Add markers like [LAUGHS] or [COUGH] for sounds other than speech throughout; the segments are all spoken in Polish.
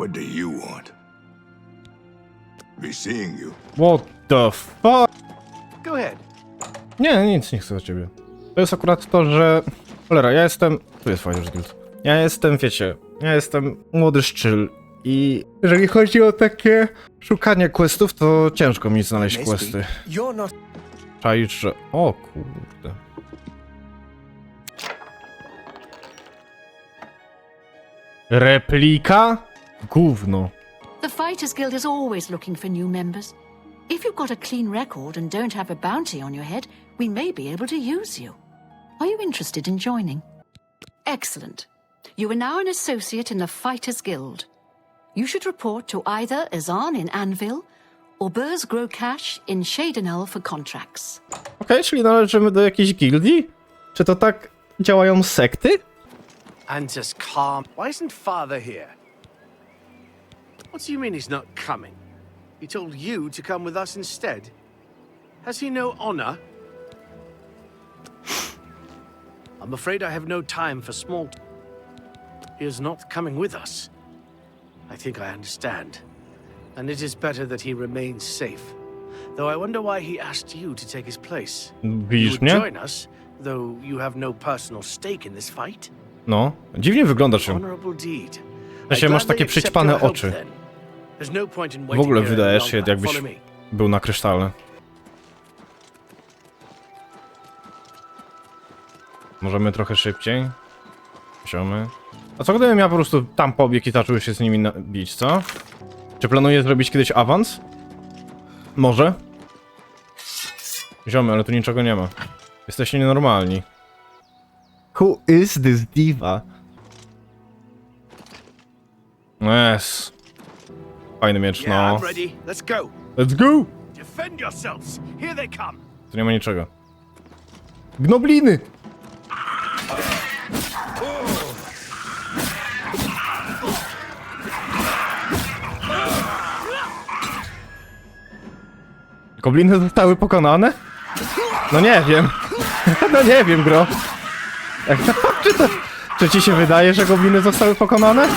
What do you want? Be seeing you. What the fuck? Go ahead. Nie, nic nie chcę od ciebie. To jest akurat to, że... Cholera, ja jestem... Tu jest Fighters Guild. Ja jestem, wiecie, ja jestem młody szczyl i jeżeli chodzi o takie szukanie questów, to ciężko mi znaleźć questy. Czaisz, że... O kurde. Replika? Gówno. The Fighters Guild is always looking for new members. If you've got a clean record and don't have a bounty on your head, we may be able to use you. Are you interested in joining? Excellent. You are now an associate in the Fighters Guild. You should report to either Azan in Anvil or Burrs Grow Cash in Shadenell for contracts. Okej, czyli należymy do jakiejś gildii? Czy to tak działają sekty? And just calm. Why isn't father here? What do you mean he's not coming? He told you to come with us instead. Has he no honor? [SIGHS] I'm afraid I have no time for small. He is not coming with us. I think I understand. And it is better that he remains safe. Though I wonder why he asked you to take his place. You Widzisz would mnie? join us, though you have no personal stake in this fight. No. Dziwnie wyglądasz się. Honorable deed. Sensie I masz takie przyćpane oczy. then. W waiting ogóle wydajesz się, jakbyś Follow me. był na krysztale. Możemy trochę szybciej. Ziomy. A co gdybym ja po prostu tam pobiegł i zaczął się z nimi bić, co? Czy planuję zrobić kiedyś awans? Może? Ziomy, ale tu niczego nie ma. Jesteście nienormalni. Who is this diva? Yes. Fajny miecz, no. Let's go. Tu nie ma niczego. Gnobliny! Gobliny zostały pokonane? No nie wiem. [LAUGHS] No nie wiem, gro. [LAUGHS] Czy, to, czy ci się wydaje, że gobliny zostały pokonane?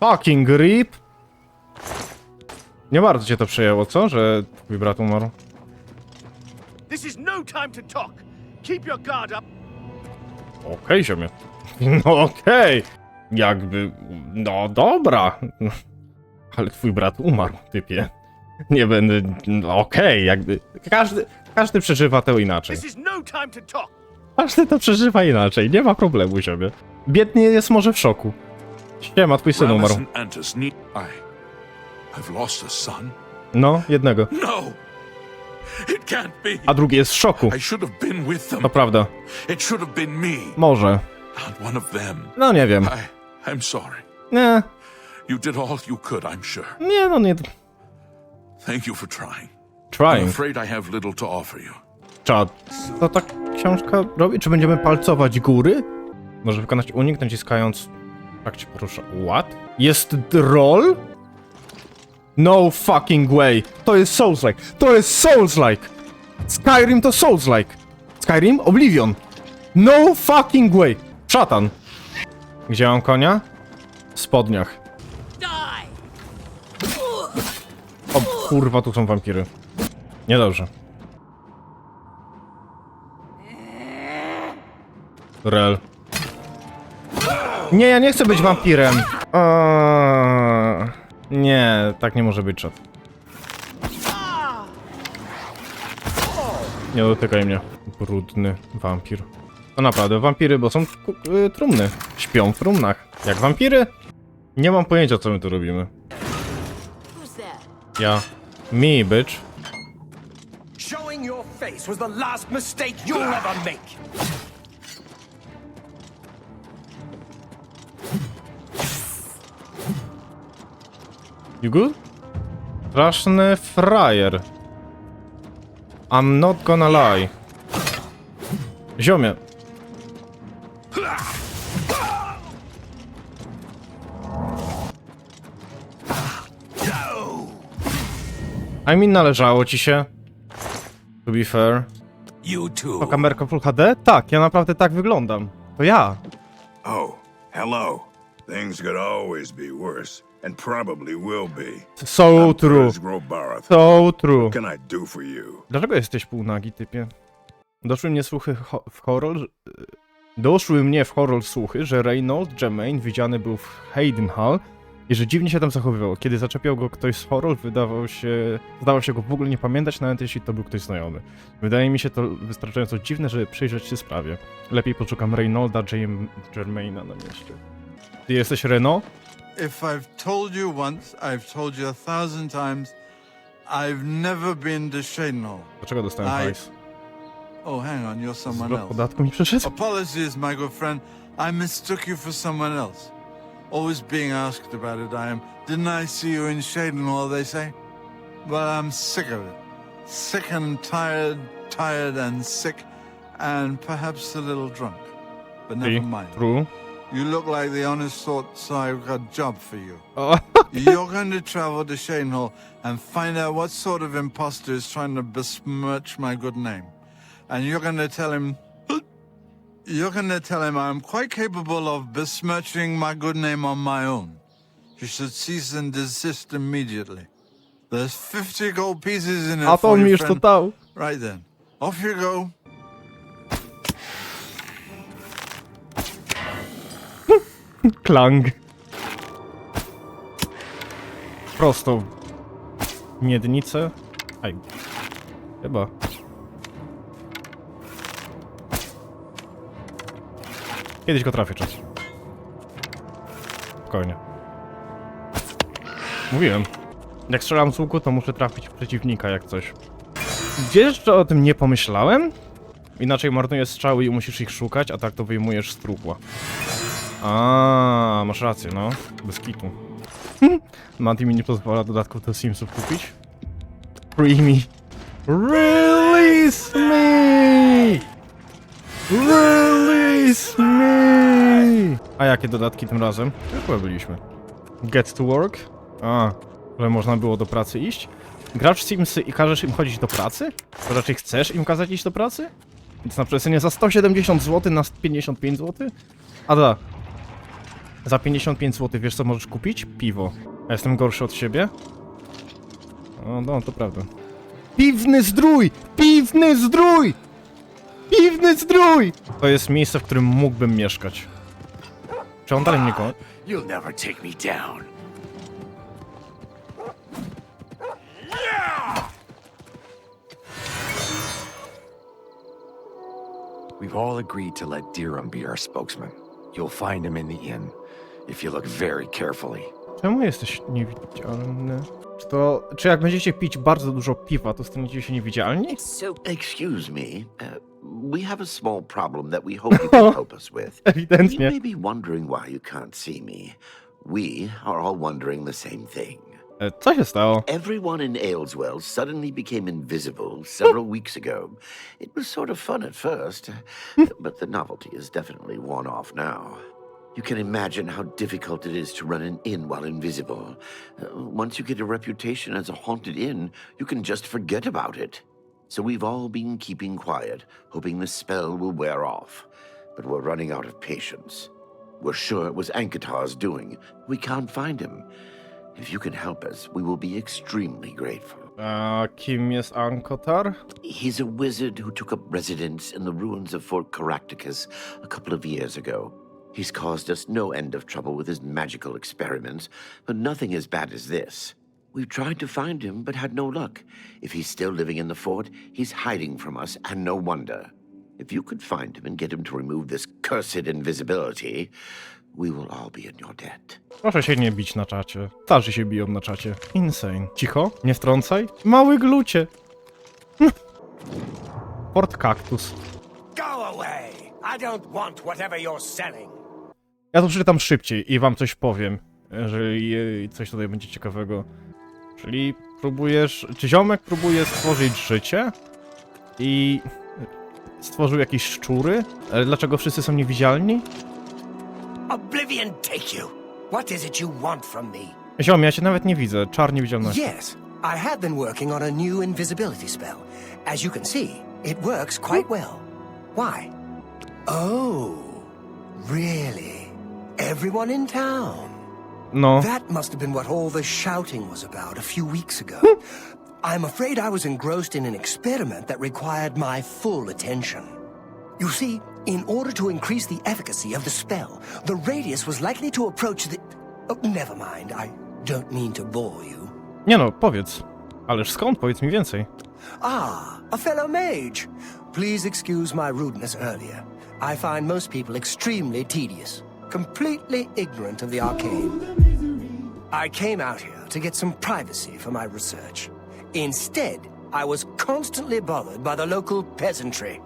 Fucking grip. Nie bardzo cię to przejęło, co? Że twój brat umarł? This is no time to talk. Keep your guard up. Okej, ziomie. [LAUGHS] No okej. Jakby... No dobra. Ale twój brat umarł, typie. Nie będę... no Okej, jakby... Każdy... Każdy przeżywa to inaczej. This is no time to talk. Każdy to przeżywa inaczej. Nie ma problemu, ziomie. Biednie jest może w szoku. Siema, twój syn umarł. Ramazan Antus need I have lost a son? No, jednego. No! It can't be! A drugi jest w szoku. I should have been with them. To prawda. It should have been me, Może. not one of them. No nie wiem. I I'm sorry. Nie. You did all you could, I'm sure. Nie, no nie... Thank you for trying. I'm Trying. afraid I have little to offer you. Czad. Co ta książka robi? Czy będziemy palcować góry? Może wykonać unik naciskając... Tak się porusza. What? Jest roll? No fucking way. To jest Souls-like. To jest Souls-like. Skyrim to Souls-like. Skyrim? Oblivion. No fucking way. Szatan. Gdzie mam konia? W spodniach. O kurwa, tu są wampiry. Niedobrze. Rel. Nie, ja nie chcę być wampirem. Nie, tak nie może być, czat. Nie dotykaj mnie. Brudny wampir. To naprawdę wampiry, bo są y, trumny. Śpią w trumnach. Jak wampiry? Nie mam pojęcia, co my tu robimy. Ja. Me, bitch. Showing your face was the last mistake you'll ever make. You good? Straszny frajer. I'm not gonna lie. Ziomie. I mean, należało ci się. To be fair. To kamerka Full HD? Tak, ja naprawdę tak wyglądam. To ja. Oh, hello. Things could always be worse, and probably will be. So I'm true. Curtis Grobarath. So true. What can I do for you? Dlaczego jesteś półnagi, typie? Doszły mnie słuchy ho- w horror... że- Doszły mnie w horror słuchy, że Reynolds Jermaine widziany był w Haydenhall i że dziwnie się tam zachowywał. Kiedy zaczepiał go ktoś z horror, wydawał się... Zdawał się go w ogóle nie pamiętać, nawet jeśli to był ktoś znajomy. Wydaje mi się to wystarczająco dziwne, żeby przyjrzeć się sprawie. Lepiej poszukam Reynolda Jem- Jermaina na mieście. Ty jesteś? If I've told you once, I've told you a thousand times, I've never been to Shadenhall. Dlaczego dostałem Aj. hajs? Oh, hang on, you're someone Zwrot else. podatku mi przeszedł? Apologies, my good friend. I mistook you for someone else. Always being asked about it, I am. Didn't I see you in Shadenhall, they say? Well, I'm sick of it. Sick and tired, tired and sick, and perhaps a little drunk. But never Ty, mind. True. You look like the honest sort, so I've got a job for you. O, [LAUGHS] You're going to travel to Shadenhall and find out what sort of impostor is trying to besmirch my good name. And you're going to tell him. [GASPS] You're going to tell him I'm quite capable of besmirching my good name on my own. You should cease and desist immediately. There's 50 gold pieces in it to for you, to friend. Right then. Off you go. Klang. Prosto. w Miednicę. Aj. Chyba. Kiedyś go trafię, czas. Spokojnie. Mówiłem. Jak strzelam z łuku, to muszę trafić w przeciwnika, jak coś. Gdzie jeszcze o tym nie pomyślałem? Inaczej marnujesz strzały i musisz ich szukać, a tak to wyjmujesz z trupła. A, masz rację, no. Bez kitu. [LAUGHS] Mati mi nie pozwala dodatków do Simsów kupić. Free me. Release me! Release me! A jakie dodatki tym razem? Chyba byliśmy. Get to work? A, że można było do pracy iść? Grasz Simsy i każesz im chodzić do pracy? To raczej chcesz im kazać iść do pracy? Więc na przecenie za 170 zł na 55 zł? A da. Za 55 zł wiesz co możesz kupić? Piwo. Ja jestem gorszy od siebie? O, no, to prawda. Piwny zdrój! Piwny zdrój! Piwny zdrój! To jest miejsce, w którym mógłbym mieszkać. Czy on dalej mnie go... You'll never take me down. We've all agreed to let Dirham be our spokesman. You'll find him in the inn, if you look very carefully. Czemu jesteś niewidzialny? Czy to... Czy jak będziecie pić bardzo dużo piwa, to staniecie się niewidzialni? Excuse me. Uh, we have a small problem that we hope you can [LAUGHS] help us with. You Ewidentnie. may be wondering why you can't see me. We are all wondering the same thing. E, Co się stało? Everyone in Ayleswell suddenly became invisible several [LAUGHS] weeks ago. It was sort of fun at first, [LAUGHS] but the novelty is definitely worn off now. You can imagine how difficult it is to run an inn while invisible. Uh, once you get a reputation as a haunted inn, you can just forget about it. So we've all been keeping quiet, hoping the spell will wear off. But we're running out of patience. We're sure it was Ankatar's doing. We can't find him. If you can help us, we will be extremely grateful. A kim jest Ankotar? He's a wizard who took up residence in the ruins of Fort Caractacus a couple of years ago. He's caused us no end of trouble with his magical experiments, but nothing as bad as this. We've tried to find him, but had no luck. If he's still living in the fort, he's hiding from us, and no wonder. If you could find him and get him to remove this cursed invisibility, we will all be in your debt. Proszę się nie bić na czacie. Starzy się biją na czacie. Insane. Cicho, nie wtrącaj. Mały glucie. [LAUGHS] Port Cactus. Go away! I don't want whatever you're selling. Ja to przeczytam szybciej i wam coś powiem, jeżeli coś tutaj będzie ciekawego. Czyli próbujesz, czy ziomek próbuje stworzyć życie i stworzył jakieś szczury? Ale dlaczego wszyscy są niewidzialni? Oblivion take you! What is it you want from me? Ziom, ja cię nawet nie widzę, czar niewidzialności. Yes, I have been working on a new invisibility spell. As you can see, it works quite well. Why? Oh, really? Everyone in town? No. That must have been what all the shouting was about a few weeks ago. I'm afraid I was engrossed in an experiment that required my full attention. You see, in order to increase the efficacy of the spell, the radius was likely to approach the. Oh, never mind, I don't mean to bore you. Nie no, powiedz. Ależ skąd? Powiedz mi więcej. Ah, a fellow mage. Please excuse my rudeness earlier. I find most people extremely tedious, completely ignorant of the arcane. I came out here to get some privacy for my research. Instead, I was constantly bothered by the local peasantry.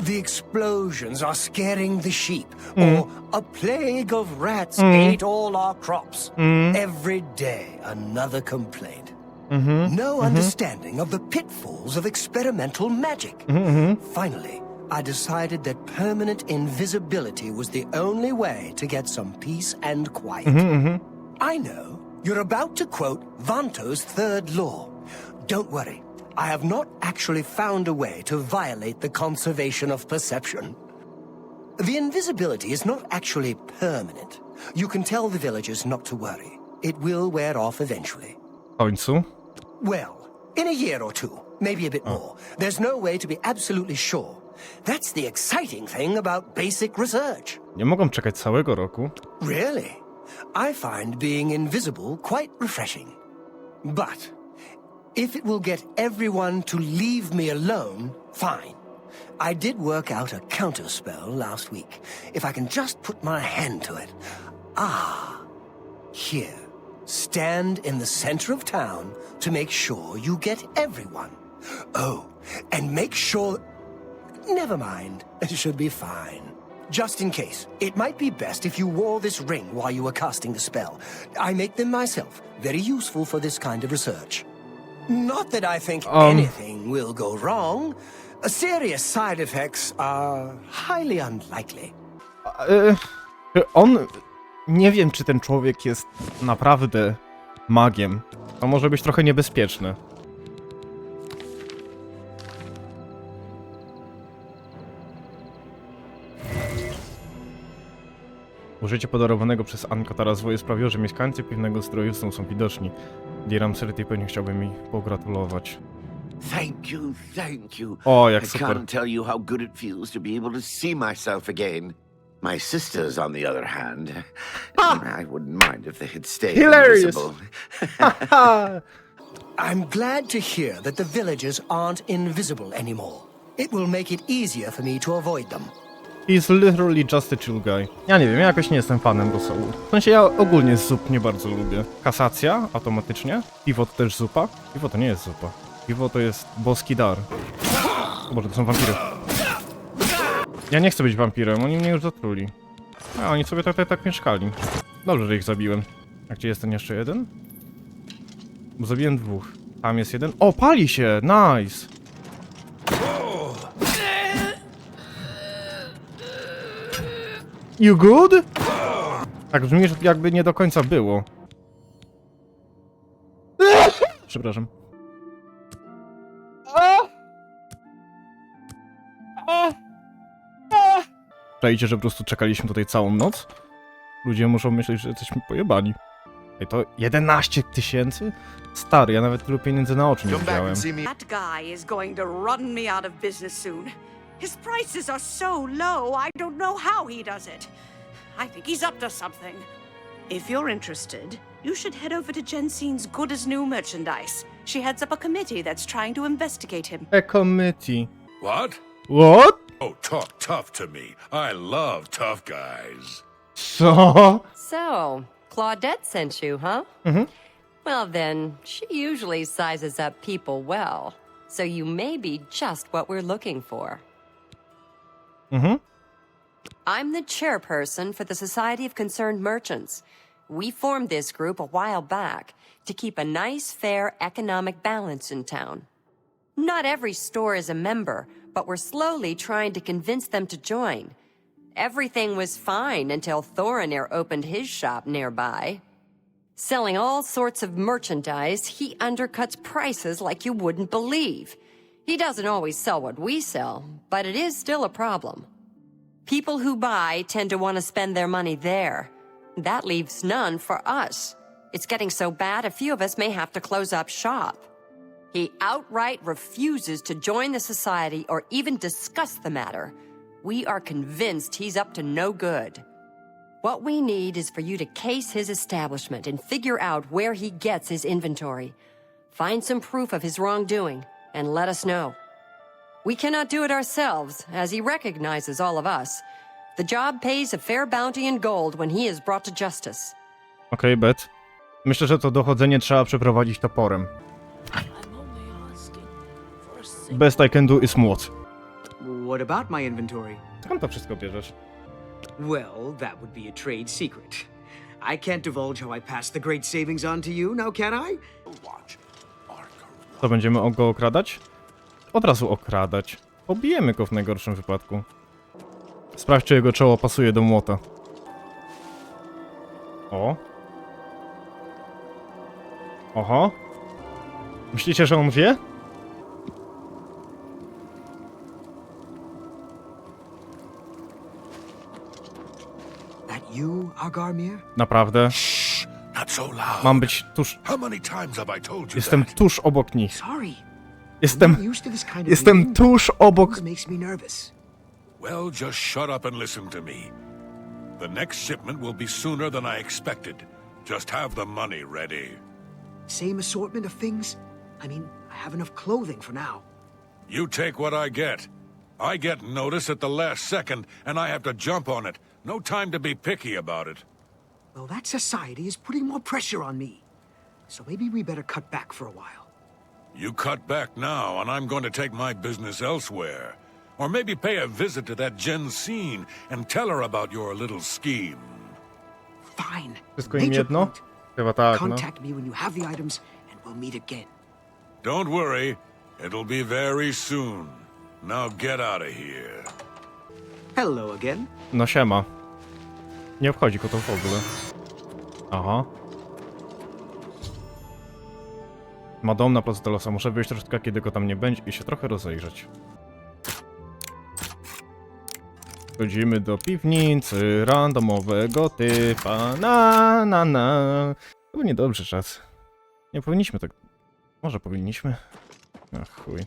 The explosions are scaring the sheep, mm. or a plague of rats mm. ate all our crops. Mm. Every day, another complaint. Mm-hmm. No mm-hmm. understanding of the pitfalls of experimental magic. Mm-hmm. Finally, I decided that permanent invisibility was the only way to get some peace and quiet. Mm-hmm, mm-hmm. I know you're about to quote Vanto's third law. Don't worry, I have not actually found a way to violate the conservation of perception. The invisibility is not actually permanent. You can tell the villagers not to worry. It will wear off eventually. Oh, w końcu. Well, in a year or two, maybe a bit oh. more. There's no way to be absolutely sure. That's the exciting thing about basic research. Nie mogą czekać całego roku. Really? I find being invisible quite refreshing. But if it will get everyone to leave me alone, fine. I did work out a counter spell last week. If I can just put my hand to it. Ah, here. Stand in the center of town to make sure you get everyone. Oh, and make sure. Never mind. It should be fine. Just in case, it might be best if you wore this ring while you were casting the spell. I make them myself. Very useful for this kind of research. Not that I think Um. anything will go wrong. Serious side effects are highly unlikely. E, on... Nie wiem, czy ten człowiek jest naprawdę magiem. To może być trochę niebezpieczne. Użycie podarowanego przez Ankatara zwoju sprawiło, że mieszkańcy piwnego stroju są, są widoczni. Diram Serty pewnie chciałby mi pogratulować. Thank you, thank you. O, jak I super. can't tell you how good it feels to be able to see myself again. My sisters, on the other hand, I wouldn't mind if they had stayed Hilarious. invisible. [LAUGHS] I'm glad to hear that the villagers aren't invisible anymore. It will make it easier for me to avoid them. He's literally just a chill guy. Ja nie wiem, ja jakoś nie jestem fanem rosołu. W sensie ja ogólnie zup nie bardzo lubię. Kasacja automatycznie. Piwo to też zupa. Piwo to nie jest zupa. Piwo to jest boski dar. O Boże, to są wampiry. Ja nie chcę być wampirem, oni mnie już zatruli. A oni sobie tak, tak, tak mieszkali. Dobrze, że ich zabiłem. A gdzie jest ten jeszcze jeden? Bo zabiłem dwóch. Tam jest jeden. O, pali się! Nice! You good? Tak brzmi, że jakby nie do końca było. Przepraszam. Czajcie, że po prostu czekaliśmy tutaj całą noc? Ludzie muszą myśleć, że jesteśmy pojebani. Ej, to 11 tysięcy? Stary, ja nawet tylu pieniędzy na oczy nie widziałem. That guy is going to run me out of business soon. His prices are so low, I don't know how he does it. I think he's up to something. If you're interested, you should head over to Jensine's Good as New merchandise. She heads up a committee that's trying to investigate him. A committee. What? What? Oh, talk tough to me. I love tough guys. So? So, Claudette sent you, huh? Mm-hmm. Well, then, she usually sizes up people well. So you may be just what we're looking for. Mhm. I'm the chairperson for the Society of Concerned Merchants. We formed this group a while back to keep a nice, fair economic balance in town. Not every store is a member, but we're slowly trying to convince them to join. Everything was fine until Thorinir opened his shop nearby. Selling all sorts of merchandise, he undercuts prices like you wouldn't believe. He doesn't always sell what we sell, but it is still a problem. People who buy tend to want to spend their money there. That leaves none for us. It's getting so bad, a few of us may have to close up shop. He outright refuses to join the society or even discuss the matter. We are convinced he's up to no good. What we need is for you to case his establishment and figure out where he gets his inventory. Find some proof of his wrongdoing and let us know. We cannot do it ourselves, as he recognizes all of us. The job pays a fair bounty in gold when he is brought to justice. Okej, bet. Myślę, że to dochodzenie trzeba przeprowadzić toporem. Best I can do is młot. What about my inventory? Skąd to wszystko bierzesz? Well, that would be a trade secret. I can't divulge how I passed the great savings on to you, now can I? To będziemy go okradać? Od razu okradać. Pobijemy go w najgorszym wypadku. Sprawdź, czy jego czoło pasuje do młota. O. Oho. Myślicie, że on wie? That you, Agarmir? Naprawdę. Mam być tuż... How many times have I told you Jestem that? tuż obok nich. Sorry. I'm Jestem... not used to this kind of Jestem meeting. tuż obok... Makes me nervous. Well, just shut up and listen to me. The next shipment will be sooner than I expected. Just have the money ready. Same assortment of things? I mean, I have enough clothing for now. You take what I get. I get notice at the last second, and I have to jump on it. No time to be picky about it. Well, that society is putting more pressure on me. So maybe we better cut back for a while. You cut back now, and I'm going to take my business elsewhere. Or maybe pay a visit to that Jensine and tell her about your little scheme. Fine. Wszystko im Major jedno? point. Chyba tak, no. Contact me when you have the items, and we'll meet again. Don't worry, it'll be very soon. Now get out of here. Hello again. No siema. Nie obchodzi go to w ogóle. Aha. Ma dom na placu Delosa. Muszę wyjść troszeczkę, kiedy go tam nie będzie i się trochę rozejrzeć. Chodzimy do piwnicy randomowego typa. Na, na, na. Chyba niedobry czas. Nie powinniśmy tak... Może powinniśmy? Ach, chuj.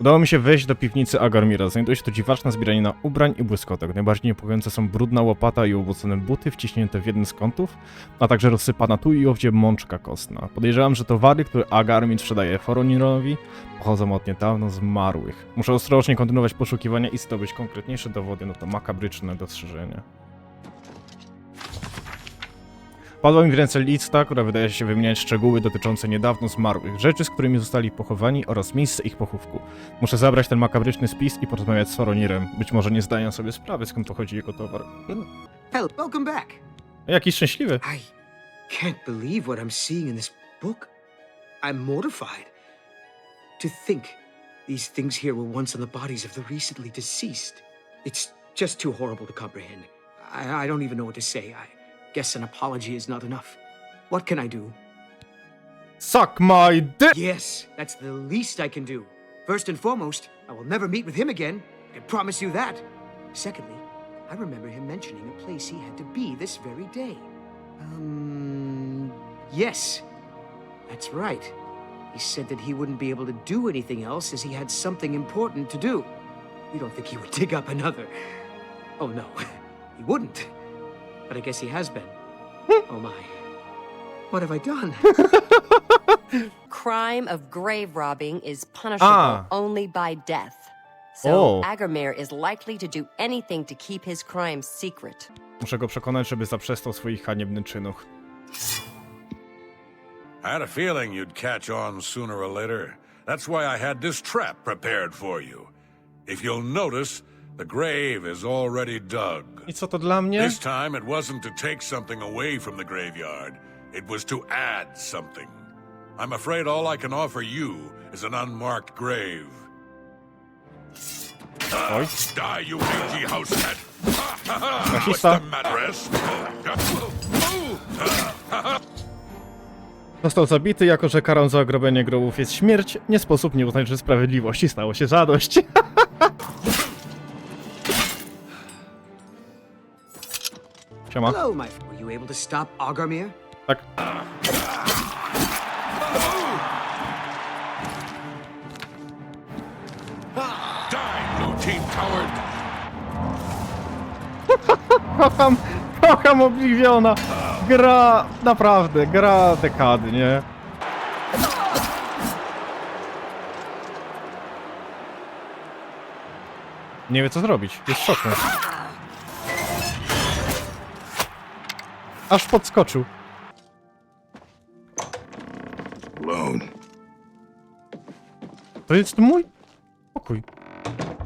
Udało mi się wejść do piwnicy Agarmira. Znajduje się tu dziwaczne zbieranie ubrań i błyskotek. Najbardziej niepokojące są brudna łopata i ubłocone buty wciśnięte w jeden z kątów, a także rozsypana tu i owdzie mączka kostna. Podejrzewam, że towary, które Agarmir sprzedaje Foronirowi, pochodzą od niedawno zmarłych. Muszę ostrożnie kontynuować poszukiwania i zdobyć konkretniejsze dowody na to makabryczne dostrzeżenie. Padła mi w ręce lista, która wydaje się wymieniać szczegóły dotyczące niedawno zmarłych, rzeczy, z którymi zostali pochowani oraz miejsce ich pochówku. Muszę zabrać ten makabryczny spis i porozmawiać z Foronirem. Być może nie zdają sobie sprawy, skąd pochodzi jego towar. Hello, welcome back. Jakiś szczęśliwy. I can't believe what I'm seeing in this book. I'm mortified. To think these things here were once on the bodies of the recently deceased. It's just too horrible to comprehend. I, I don't even know what to say. I guess an apology is not enough. What can I do? Suck my dick! Yes, that's the least I can do. First and foremost, I will never meet with him again. I can promise you that. Secondly, I remember him mentioning a place he had to be this very day. Um, yes, that's right. He said that he wouldn't be able to do anything else as he had something important to do. You don't think he would [LAUGHS] dig up another? Oh no, [LAUGHS] he wouldn't. But I guess he has been. oh my. What have I done? [LAUGHS] Crime of grave robbing is punishable Ah. only by death. So Oh. Agamir is likely to do anything to keep his crime secret. Muszę go przekonać, żeby zaprzestał swoich haniebnych czynów. I had a feeling you'd catch on sooner or later. That's why I had this trap prepared for you. If you'll notice, the grave is already dug. I co to dla mnie? This time it wasn't to take something away from the graveyard, it was to add something. I'm afraid all I can offer you is an unmarked grave. Oj. Die, you mangy house cat! [LAUGHS] What's Rasista. the matter, S? [LAUGHS] Został zabity, jako że karą za ogrobienie grobów jest śmierć, nie sposób nie uznać, że sprawiedliwości stało się zadość. [LAUGHS] Siema. Hello, my. Were you able to stop Agarmir? Tak. Die, blue team coward! [LAUGHS] Kocham, kocham Obliviona. Gra, naprawdę, gra dekady, nie? Nie wie co zrobić, jest w szoku. Aż podskoczył. To jest mój pokój.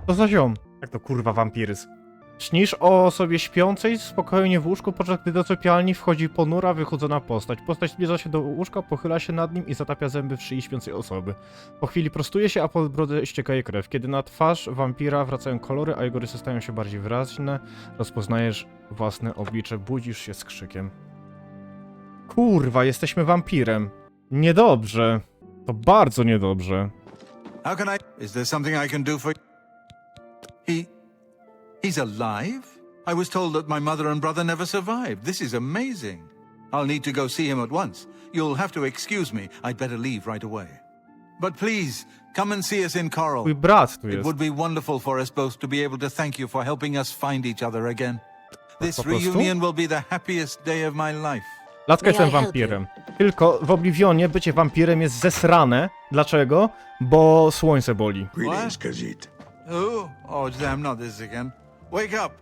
To za ziom. Jak to kurwa wampiryzm. Śnisz o osobie śpiącej spokojnie w łóżku, podczas gdy do sypialni wchodzi ponura, wychudzona postać. Postać zbliża się do łóżka, pochyla się nad nim i zatapia zęby w szyi śpiącej osoby. Po chwili prostuje się, a po brodę ścieka jej krew. Kiedy na twarz wampira wracają kolory, a jego rysy stają się bardziej wyraźne, rozpoznajesz własne oblicze, budzisz się z krzykiem. Kurwa, jesteśmy wampirem. Niedobrze. To bardzo niedobrze. How can I? Is there something I can do for He. He's alive? I was told that my mother and brother never survived. This is amazing. I'll need to go see him at once. You'll have to excuse me. I'd better leave right away. But please, come and see us in Coral. Twój brat tu It jest. would be wonderful for us both to be able to thank you for helping us find each other again. This Po prostu? reunion will be the happiest day of my life. Latka May jestem I help wampirem. Tylko w Oblivionie bycie wampirem jest zesrane. Dlaczego? Bo słońce boli. Greetings, Khajiit. Oh, oh, damn, not this again. Wake up!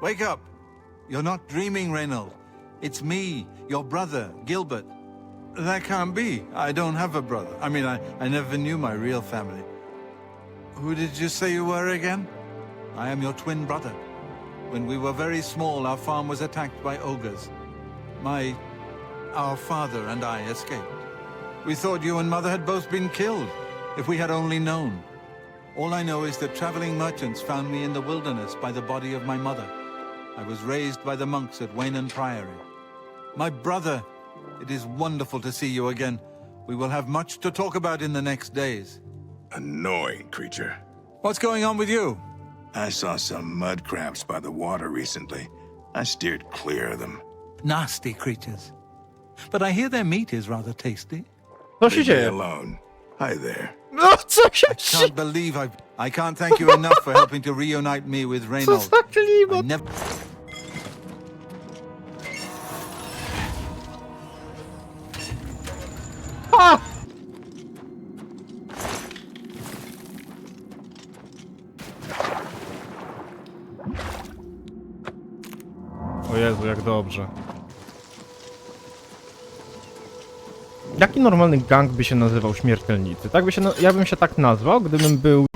Wake up! You're not dreaming, Reynold. It's me, your brother, Gilbert. That can't be. I don't have a brother. I mean, I, I never knew my real family. Who did you say you were again? I am your twin brother. When we were very small, our farm was attacked by ogres. My. our father and I escaped. We thought you and mother had both been killed, if we had only known. All I know is that traveling merchants found me in the wilderness by the body of my mother. I was raised by the monks at Waynan Priory. My brother, it is wonderful to see you again. We will have much to talk about in the next days. Annoying creature. What's going on with you? I saw some mud crabs by the water recently. I steered clear of them. Nasty creatures. But I hear their meat is rather tasty. Co się Leave me dzieje? alone. Hi there. No, co się? Can't believe I I can't thank you enough for helping to reunite me with Co Reynold. za I klimat? never A! O Jezu, jak dobrze. Jaki normalny gang by się nazywał śmiertelnicy? Tak by się, ja bym się tak nazwał, gdybym był...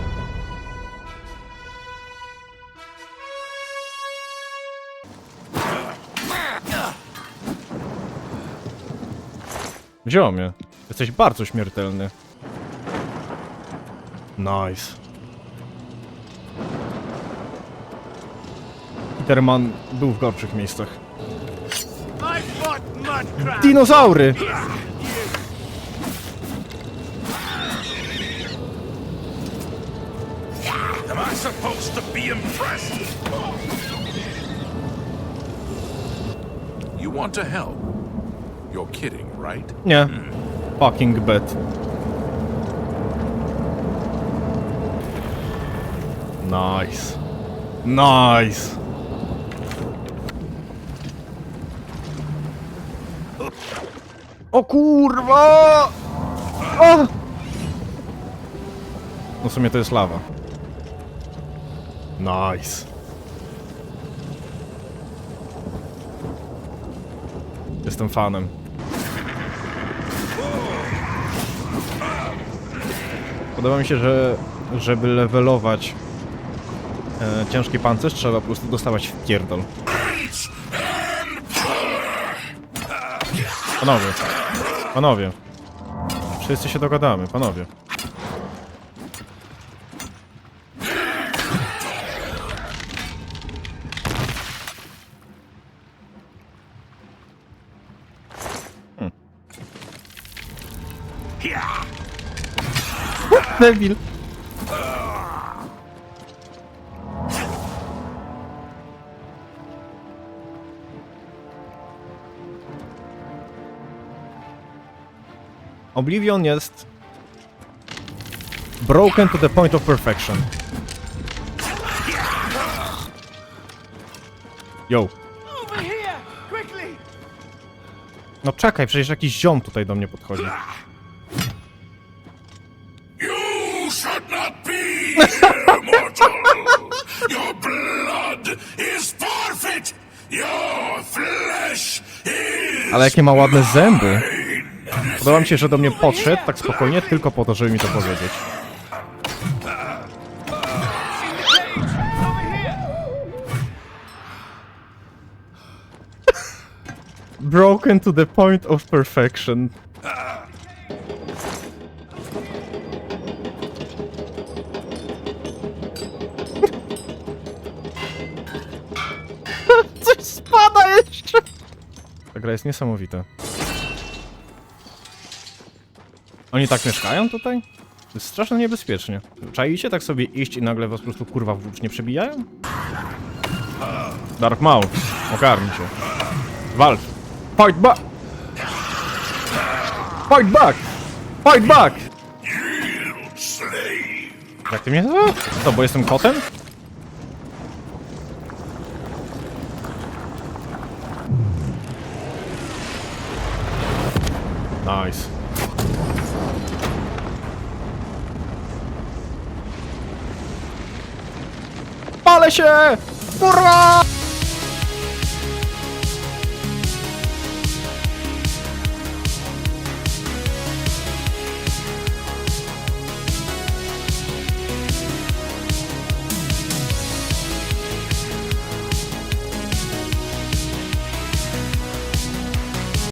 Ziomie, jesteś bardzo śmiertelny. Nice. Peterman był w gorszych miejscach. Dinozaury! Am I supposed to be impressed? You want to help? You're kidding, right? Nie. Fucking bet. Nice. Nice. O kurwa! O! No w sumie to jest lawa. Nice. Jestem fanem. Podoba mi się, że żeby levelować e, ciężki pancerz, trzeba po prostu dostawać w pierdol. Panowie, panowie. Wszyscy się dogadamy, panowie. Debil. Oblivion jest broken to the point of perfection. Yo. No czekaj, przecież jakiś ziom tutaj do mnie podchodzi. Your blood is forfeit. Your flesh is Ale jakie ma ładne zęby. Podoba mi się, że do mnie podszedł tak spokojnie, tylko po to, żeby mi to powiedzieć. Broken to the point of perfection. Gra jest niesamowita. Oni tak mieszkają tutaj? To jest strasznie niebezpiecznie. Czaicie tak sobie iść i nagle was po prostu kurwa w włócz nie przebijają? Dark Maul, ogarnij się. Walcz. Fight back! Fight back! Fight back! Jak ty mnie? To, bo jestem kotem? Się! Kurwa!